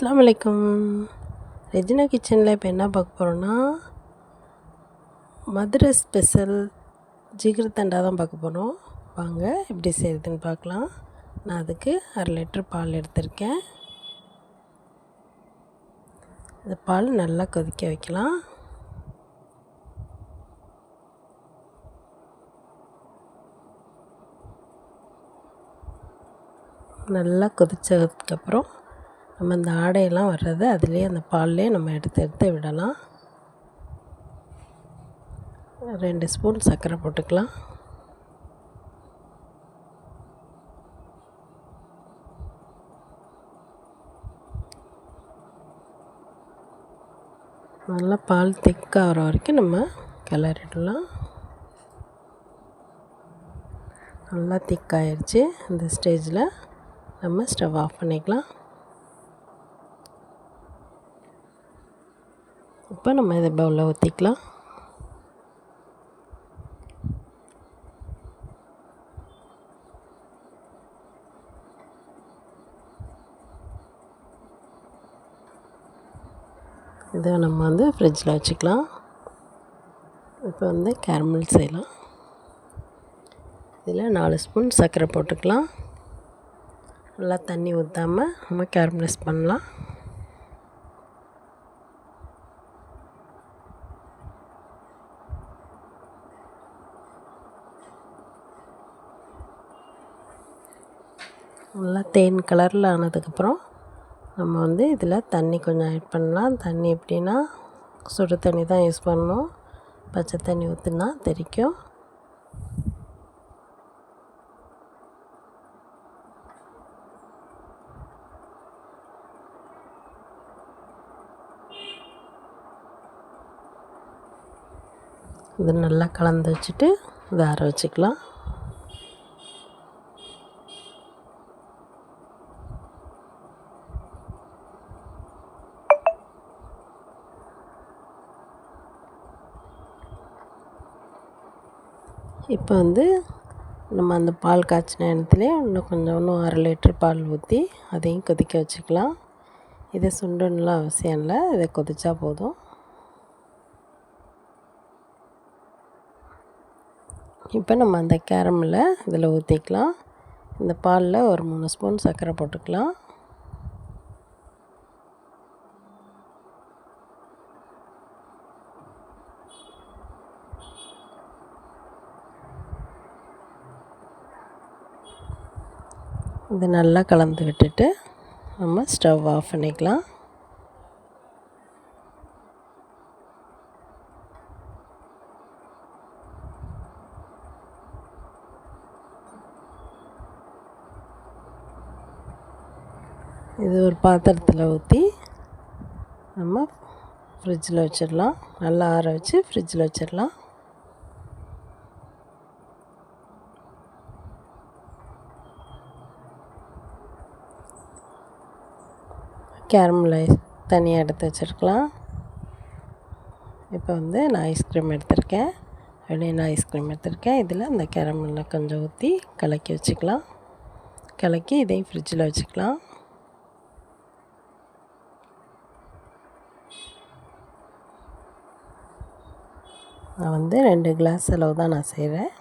அஸ்லாம் வலைக்கம் ரெஜினா கிச்சனில் இப்போ என்ன பார்க்க போகிறோன்னா மதுரை ஸ்பெஷல் ஜிகிரத்தண்டா தான் பார்க்க போகிறோம் வாங்க எப்படி செய்கிறதுன்னு பார்க்கலாம். நான் அதுக்கு அரை லிட்டர் பால் எடுத்திருக்கேன். இந்த பால் நல்லா கொதிக்க வைக்கலாம். நல்லா கொதித்ததுக்கப்புறம் நம்ம இந்த ஆடையெல்லாம் வர்றது அதுலேயே அந்த பால்லே நம்ம எடுத்து எடுத்து விடலாம். ரெண்டு ஸ்பூன் சர்க்கரை போட்டுக்கலாம். நல்லா பால் திக்காக வர வரைக்கும் நம்ம கிளறிடலாம். நல்லா திக்காயிருச்சு இந்த ஸ்டேஜில் நம்ம ஸ்டவ் ஆஃப் பண்ணிக்கலாம். இப்போ நம்ம இதை பவுலில் ஊற்றிக்கலாம். இதை நம்ம வந்து ஃப்ரிட்ஜில் வச்சுக்கலாம். இப்போ வந்து கேரமல் செய்யலாம். இதில் நாலு ஸ்பூன் சர்க்கரை போட்டுக்கலாம். நல்லா தண்ணி ஊற்றாமல் நம்ம கேரமலைஸ் பண்ணலாம். நல்லா தேன் கலரில் ஆனதுக்கப்புறம் நம்ம வந்து இதில் தண்ணி கொஞ்சம் ஆட் பண்ணலாம். தண்ணி எப்படின்னா சுடு தண்ணி தான் யூஸ் பண்ணணும். பச்சை தண்ணி ஊற்றுனா தெரிக்கும். இது நல்லா கலந்து வச்சுட்டு இதை வச்சுக்கலாம் இப்போ வந்து நம்ம அந்த பால் காய்ச்சின இடத்துல இன்னும் கொஞ்சம் இன்னும் அரை லிட்ரு பால் ஊற்றி அதையும் கொதிக்க வச்சுக்கலாம். இதை சுண்டணுலாம் அவசியம் இல்லை. இதை கொதிச்சா போதும். இப்போ நம்ம அந்த கேரமில் இதில் ஊற்றிக்கலாம் இந்த பாலில் ஒரு மூணு ஸ்பூன் சர்க்கரை போட்டுக்கலாம். இது நல்லா கலந்து விட்டுட்டு நம்ம ஸ்டவ் ஆஃப் பண்ணிக்கலாம். இது ஒரு பாத்திரத்தில் ஊற்றி நம்ம ஃப்ரிட்ஜில் வச்சிடலாம். நல்லா ஆற வச்சு ஃப்ரிட்ஜில் வச்சிடலாம். கேரமல் ஐஸ் தனியாக எடுத்து வச்சுருக்கலாம். இப்போ வந்து நான் ஐஸ்கிரீம் எடுத்திருக்கேன். வெண்ணிலா ஐஸ்கிரீம் எடுத்திருக்கேன். இதில் அந்த கேரமலில் கொஞ்சம் ஊற்றி கலக்கி வச்சுக்கலாம். கலக்கி இதையும் ஃப்ரிட்ஜில் வச்சுக்கலாம். நான் வந்து ரெண்டு கிளாஸ் அளவு தான் நான் செய்கிறேன்.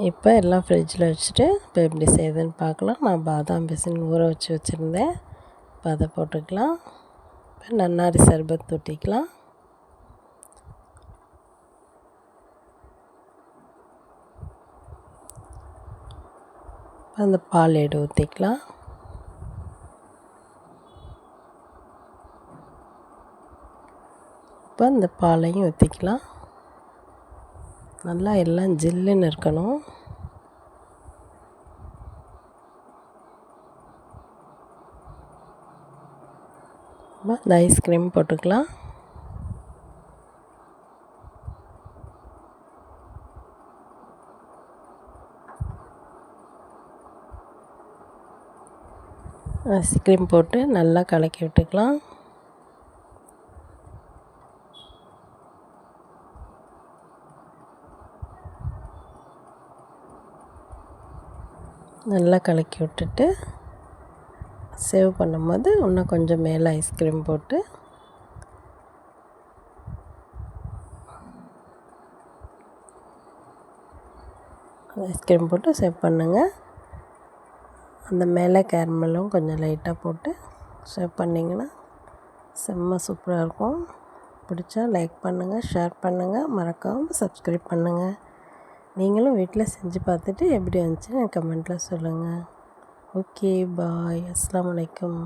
இப்போ எல்லாம் ஃப்ரிட்ஜில் வச்சுட்டு இப்போ எப்படி செய்யுதுன்னு பார்க்கலாம். நான் பாதாம் பிசின் ஊற வச்சு வச்சுருந்தேன். இப்போ அதை போட்டுக்கலாம். இப்போ நன்னாரி சர்பத் ஊற்றிக்கலாம் அந்த பால் எடு ஊற்றிக்கலாம் இப்போ அந்த பாலையும் ஊற்றிக்கலாம் நல்லா எல்லாம் ஜில்லுன்னு இருக்கணும். இந்த ஐஸ்கிரீம் போட்டுக்கலாம். ஐஸ்கிரீம் போட்டு நல்லா கலக்கி விட்டுக்கலாம். நல்லா கலக்கி விட்டுட்டு சேவ் பண்ணும்போது இன்னும் கொஞ்சம் மேலே ஐஸ்கிரீம் போட்டு ஐஸ்கிரீம் போட்டு சேவ் பண்ணுங்கள் அந்த மேலே கேரமலும் கொஞ்சம் லைட்டாக போட்டு சேவ் பண்ணிங்கன்னா செம்ம சூப்பராக இருக்கும். பிடிச்சா லைக் பண்ணுங்கள் ஷேர் பண்ணுங்கள் மறக்காமல் சப்ஸ்கிரைப் பண்ணுங்கள் நீங்களும் வீட்டில் செஞ்சு பார்த்துட்டு எப்படி வந்துச்சுன்னு கமெண்ட்டில் சொல்லுங்கள். Okay bye. அஸ்லாம் வலைக்கம்